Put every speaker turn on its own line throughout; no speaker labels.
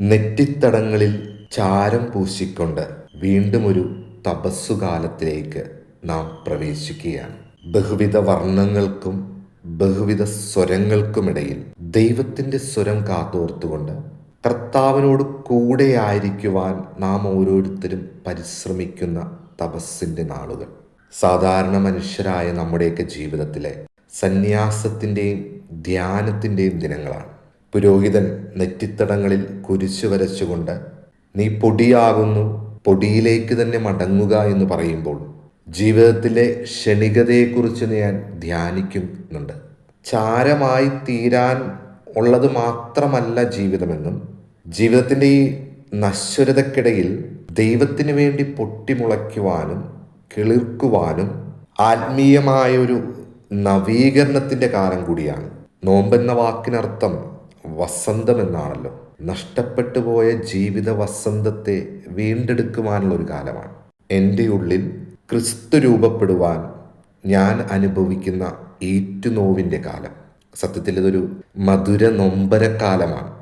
നെറ്റിത്തടങ്ങളിൽ ചാരം പൂശിക്കൊണ്ട് വീണ്ടും ഒരു തപസ്സുകാലത്തിലേക്ക് നാം പ്രവേശിക്കുകയാണ്. ബഹുവിധ വർണങ്ങൾക്കും ബഹുവിധ സ്വരങ്ങൾക്കുമിടയിൽ ദൈവത്തിന്റെ സ്വരം കാത്തോർത്തുകൊണ്ട് കർത്താവിനോട് കൂടെയായിരിക്കുവാൻ നാം ഓരോരുത്തരും പരിശ്രമിക്കുന്ന തപസ്സിന്റെ നാളുകൾ. സാധാരണ മനുഷ്യരായ നമ്മുടെയൊക്കെ ജീവിതത്തിലെ സന്യാസത്തിന്റെയും ധ്യാനത്തിന്റെയും ദിനങ്ങളാണ്. പുരോഹിതൻ നെറ്റിത്തടങ്ങളിൽ കുരിശു വരച്ചുകൊണ്ട് നീ പൊടിയാകുന്നു പൊടിയിലേക്ക് തന്നെ മടങ്ങുക എന്ന് പറയുമ്പോൾ ജീവിതത്തിലെ ക്ഷണികതയെക്കുറിച്ച് ഞാൻ ധ്യാനിക്കുന്നുണ്ട്. ചാരമായി തീരാൻ ഉള്ളത് മാത്രമല്ല ജീവിതമെന്നും ജീവിതത്തിന്റെ ഈ നശ്വരതക്കിടയിൽ ദൈവത്തിന് വേണ്ടി പൊട്ടിമുളയ്ക്കുവാനും കിളിർക്കുവാനും ആത്മീയമായൊരു നവീകരണത്തിന്റെ കാലം കൂടിയാണ്. നോമ്പെന്ന വാക്കിനർത്ഥം വസന്തം എന്നാണല്ലോ നഷ്ടപ്പെട്ടു പോയ ജീവിത വസന്തത്തെ വീണ്ടെടുക്കുവാനുള്ള ഒരു കാലമാണ്. എന്റെ ഉള്ളിൽ ക്രിസ്തു രൂപപ്പെടുവാൻ ഞാൻ അനുഭവിക്കുന്ന ഏറ്റുനോവിന്റെ കാലം. സത്യത്തിൽ ഇതൊരു മധുര നൊമ്പരക്കാലമാണ്.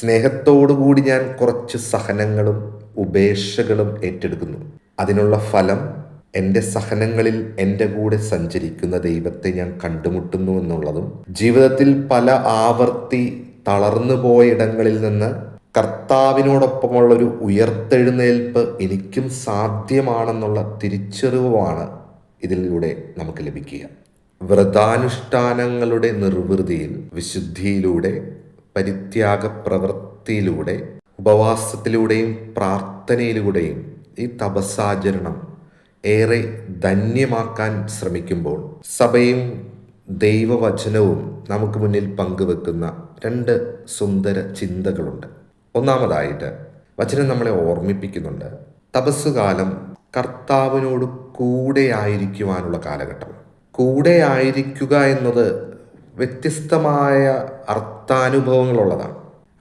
സ്നേഹത്തോടുകൂടി ഞാൻ കുറച്ച് സഹനങ്ങളും ഉപേക്ഷകളും ഏറ്റെടുക്കുന്നു. അതിനുള്ള ഫലം എന്റെ സഹനങ്ങളിൽ എന്റെ കൂടെ സഞ്ചരിക്കുന്ന ദൈവത്തെ ഞാൻ കണ്ടുമുട്ടുന്നു എന്നുള്ളതും ജീവിതത്തിൽ പല ആവർത്തി തളർന്നു പോയിടങ്ങളിൽ നിന്ന് കർത്താവിനോടൊപ്പമുള്ളൊരു ഉയർത്തെഴുന്നേൽപ്പ് എനിക്കും സാധ്യമാണെന്നുള്ള തിരിച്ചറിവുമാണ് ഇതിലൂടെ നമുക്ക് ലഭിക്കുക. വ്രതാനുഷ്ഠാനങ്ങളുടെ നിർവൃതിയിൽ വിശുദ്ധിയിലൂടെ പരിത്യാഗ പ്രവൃത്തിയിലൂടെ ഉപവാസത്തിലൂടെയും പ്രാർത്ഥനയിലൂടെയും ഈ തപസ്സാചരണം ഏറെ ധന്യമാക്കാൻ ശ്രമിക്കുമ്പോൾ സഭയും ദൈവവചനവും നമുക്ക് മുന്നിൽ പങ്കുവെക്കുന്ന രണ്ട് സുന്ദര ചിന്തകളുണ്ട്. ഒന്നാമതായിട്ട് വചനം നമ്മളെ ഓർമ്മിപ്പിക്കുന്നുണ്ട്. തപസ്സുകാലം കർത്താവിനോട് കൂടെ ആയിരിക്കുവാനുള്ള കാലഘട്ടം. കൂടെ ആയിരിക്കുക എന്നത് വ്യത്യസ്തമായ അർത്ഥാനുഭവങ്ങളുള്ളതാണ്.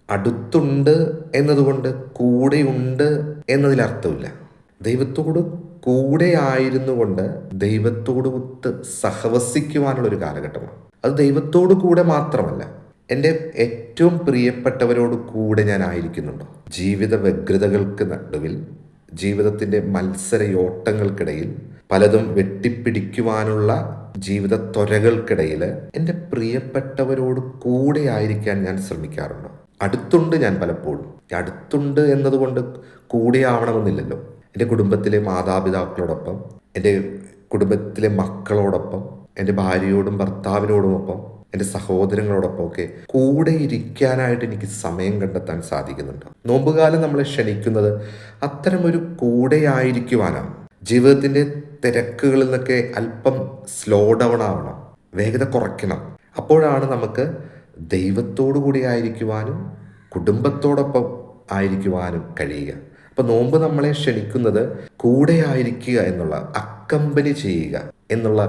അടുത്തുണ്ട് എന്നതുകൊണ്ട് കൂടെയുണ്ട് എന്നതിൽ അർത്ഥമില്ല ദൈവത്തോട് കൂടെ ആയിരുന്നു കൊണ്ട് ദൈവത്തോട് ഒത്ത് സഹവസിക്കുവാനുള്ള ഒരു കാലഘട്ടമാണ്. അത് ദൈവത്തോട് കൂടെ മാത്രമല്ല എന്റെ ഏറ്റവും പ്രിയപ്പെട്ടവരോട് കൂടെ ഞാൻ ആയിരിക്കുന്നുണ്ടോ? ജീവിത വ്യഗ്രതകൾക്ക് നടുവിൽ ജീവിതത്തിന്റെ മത്സരയോട്ടങ്ങൾക്കിടയിൽ പലതും വെട്ടിപ്പിടിക്കുവാനുള്ള ജീവിത ത്വരകൾക്കിടയിൽ എന്റെ പ്രിയപ്പെട്ടവരോട് കൂടെ ആയിരിക്കാൻ ഞാൻ ശ്രമിക്കാറുണ്ടോ? അടുത്തുണ്ട് ഞാൻ പലപ്പോഴും. അടുത്തുണ്ട് എന്നതുകൊണ്ട് കൂടെ ആവണമെന്നില്ലല്ലോ എന്റെ കുടുംബത്തിലെ മാതാപിതാക്കളോടൊപ്പം എന്റെ കുടുംബത്തിലെ മക്കളോടൊപ്പം എന്റെ ഭാര്യയോടും ഭർത്താവിനോടുമൊപ്പം എന്റെ സഹോദരങ്ങളോടൊപ്പം ഒക്കെ കൂടെ ഇരിക്കാനായിട്ട് എനിക്ക് സമയം കണ്ടെത്താൻ സാധിക്കുന്നുണ്ട്. നോമ്പുകാലം നമ്മളെ ക്ഷണിക്കുന്നത് അത്തരമൊരു കൂടെയായിരിക്കുവാനാണ്. ജീവിതത്തിന്റെ തിരക്കുകളിൽ നിന്നൊക്കെ അല്പം സ്ലോ ഡൗൺ ആവണം വേഗത കുറയ്ക്കണം. അപ്പോഴാണ് നമുക്ക് ദൈവത്തോടു കൂടി ആയിരിക്കുവാനും കുടുംബത്തോടൊപ്പം ആയിരിക്കുവാനും കഴിയുക. അപ്പൊ നോമ്പ് നമ്മളെ ക്ഷണിക്കുന്നത് കൂടെ ആയിരിക്കുക എന്നുള്ള അക്കമ്പനി ചെയ്യുക എന്നുള്ള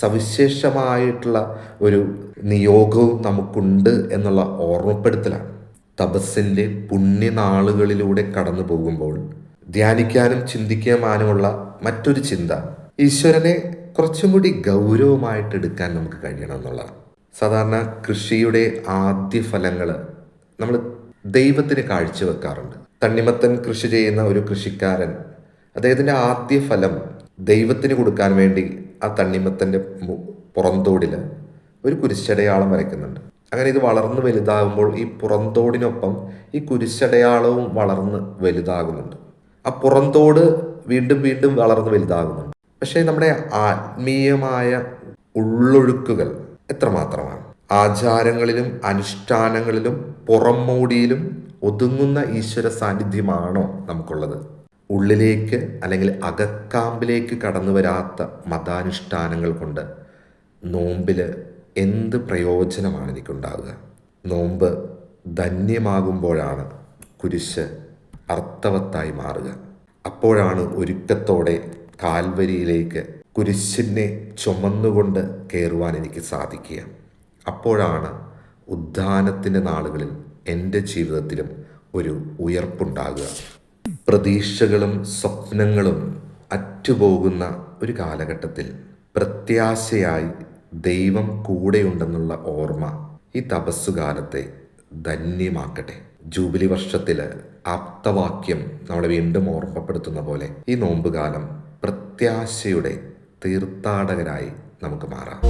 സവിശേഷമായിട്ടുള്ള ഒരു നിയോഗവും നമുക്കുണ്ട് എന്നുള്ള ഓർമ്മപ്പെടുത്തലാണ്. തപസ്സിന്റെ പുണ്യനാളുകളിലൂടെ കടന്നു പോകുമ്പോൾ ധ്യാനിക്കാനും ചിന്തിക്കാനുമുള്ള മറ്റൊരു ചിന്ത ഈശ്വരനെ കുറച്ചും കൂടി ഗൗരവമായിട്ട് എടുക്കാൻ നമുക്ക് കഴിയണം എന്നുള്ളതാണ്. സാധാരണ കൃഷിയുടെ ആദ്യ ഫലങ്ങൾ നമ്മൾ ദൈവത്തിന് കാഴ്ചവെക്കാറുണ്ട്. തണ്ണിമത്തൻ കൃഷി ചെയ്യുന്ന ഒരു കൃഷിക്കാരൻ. അദ്ദേഹത്തിന്റെ ആദ്യ ഫലം ദൈവത്തിന് കൊടുക്കാൻ വേണ്ടി ആ തണ്ണിമത്തന്റെ പുറന്തോടിൽ ഒരു കുരിശടയാളം വരയ്ക്കുന്നുണ്ട്. അങ്ങനെ ഇത് വളർന്ന് വലുതാകുമ്പോൾ ഈ പുറന്തോടിനൊപ്പം ഈ കുരിശടയാളവും വളർന്ന് വലുതാകുന്നുണ്ട്. ആ പുറന്തോട് വീണ്ടും വീണ്ടും വളർന്ന് വലുതാകുന്നുണ്ട്. പക്ഷേ നമ്മുടെ ആത്മീയമായ ഉള്ളൊഴുക്കുകൾ എത്രമാത്രമാണ്? ആചാരങ്ങളിലും അനുഷ്ഠാനങ്ങളിലും പുറംമോടിയിലും ഒതുങ്ങുന്ന ഈശ്വര സാന്നിധ്യമാണോ നമുക്കുള്ളത്? ഉള്ളിലേക്ക് അല്ലെങ്കിൽ അകക്കാമ്പിലേക്ക് കടന്നു വരാത്ത മതാനുഷ്ഠാനങ്ങൾ കൊണ്ട് നോമ്പിൽ എന്ത് പ്രയോജനമാണ് എനിക്കുണ്ടാവുക? നോമ്പ് ധന്യമാകുമ്പോഴാണ് കുരിശ് അർത്ഥവത്തായി മാറുക. അപ്പോഴാണ് ഒരുക്കത്തോടെ കാൽവരിയിലേക്ക് കുരിശിനെ ചുമന്നുകൊണ്ട് കയറുവാൻ എനിക്ക് സാധിക്കുക. അപ്പോഴാണ് ഉദ്ധാനത്തിന്റെ നാളുകളിൽ എന്റെ ജീവിതത്തിലും ഒരു ഉയർപ്പുണ്ടാകുക. പ്രതീക്ഷകളും സ്വപ്നങ്ങളും അറ്റുപോകുന്ന ഒരു കാലഘട്ടത്തിൽ പ്രത്യാശയായി ദൈവം കൂടെയുണ്ടെന്നുള്ള ഓർമ്മ ഈ തപസ്സുകാലത്തെ ധന്യമാക്കട്ടെ. ജൂബിലി വർഷത്തിൽ ആപ്തവാക്യം നമ്മളെ വീണ്ടും ഓർമ്മപ്പെടുത്തുന്ന പോലെ ഈ നോമ്പുകാലം പ്രത്യാശയുടെ തീർത്ഥാടകരായി നമുക്ക് മാറാം.